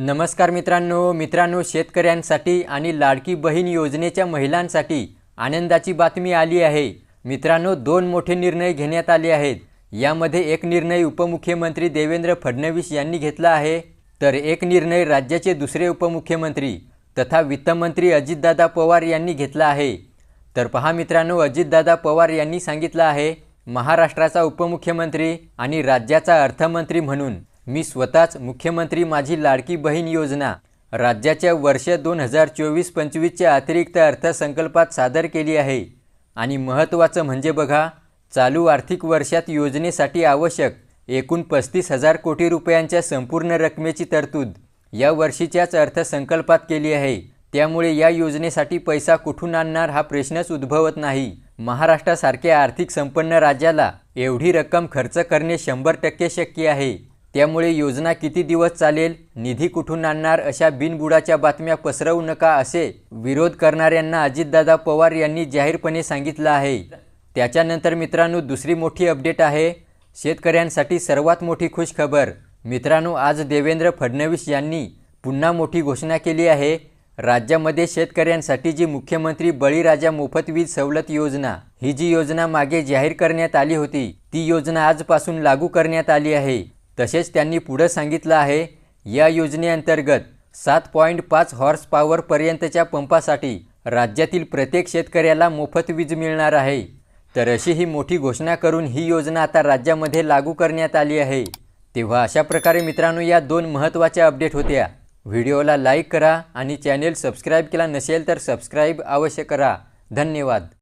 नमस्कार मित्रांनो मित्रांनो शेतकऱ्यांसाठी आणि लाडकी बहीण योजनेच्या महिलांसाठी आनंदाची बातमी आली आहे. मित्रांनो दोन मोठे निर्णय घेण्यात आले आहेत. यामध्ये एक निर्णय उपमुख्यमंत्री देवेंद्र फडणवीस यांनी घेतला आहे तर एक निर्णय राज्याचे दुसरे उपमुख्यमंत्री तथा वित्तमंत्री अजितदादा पवार यांनी घेतला आहे. तर पहा मित्रांनो अजितदादा पवार यांनी सांगितलं आहे महाराष्ट्राचा उपमुख्यमंत्री आणि राज्याचा अर्थमंत्री म्हणून मी स्वतःच मुख्यमंत्री माझी लाडकी बहीण योजना राज्याच्या वर्ष दोन हजार चोवीस पंचवीसच्या अतिरिक्त अर्थसंकल्पात सादर केली आहे. आणि महत्त्वाचं म्हणजे बघा चालू आर्थिक वर्षात योजनेसाठी आवश्यक एकूण पस्तीस हजार कोटी रुपयांच्या संपूर्ण रकमेची तरतूद या वर्षीच्याच अर्थसंकल्पात केली आहे. त्यामुळे या योजनेसाठी पैसा कुठून आणणार हा प्रश्नच उद्भवत नाही. महाराष्ट्रासारख्या आर्थिक संपन्न राज्याला एवढी रक्कम खर्च करणे शंभर टक्के शक्य आहे. त्यामुळे योजना किती दिवस चालेल निधी कुठून आणणार अशा बिनबुडाच्या बातम्या पसरवू नका असे विरोध करणाऱ्यांना अजितदादा पवार यांनी जाहीरपणे सांगितलं आहे. त्याच्यानंतर मित्रांनो दुसरी मोठी अपडेट आहे. शेतकऱ्यांसाठी सर्वात मोठी खुश खबर. मित्रांनो आज देवेंद्र फडणवीस यांनी पुन्हा मोठी घोषणा केली आहे. राज्यामध्ये शेतकऱ्यांसाठी जी मुख्यमंत्री बळीराजा मोफत वीज सवलत योजना ही जी योजना मागे जाहीर करण्यात आली होती ती योजना आजपासून लागू करण्यात आली आहे. तसेच त्यांनी पुढं सांगितलं आहे या योजनेअंतर्गत सात पॉईंट पाच हॉर्स पॉवरपर्यंतच्या पंपासाठी राज्यातील प्रत्येक शेतकऱ्याला मोफत वीज मिळणार आहे. तर अशी ही मोठी घोषणा करून ही योजना आता राज्यामध्ये लागू करण्यात आली आहे. तेव्हा अशा प्रकारे मित्रांनो या दोन महत्त्वाच्या अपडेट होत्या. व्हिडिओला लाईक करा आणि चॅनेल सबस्क्राईब केला नसेल तर सबस्क्राईब अवश्य करा. धन्यवाद.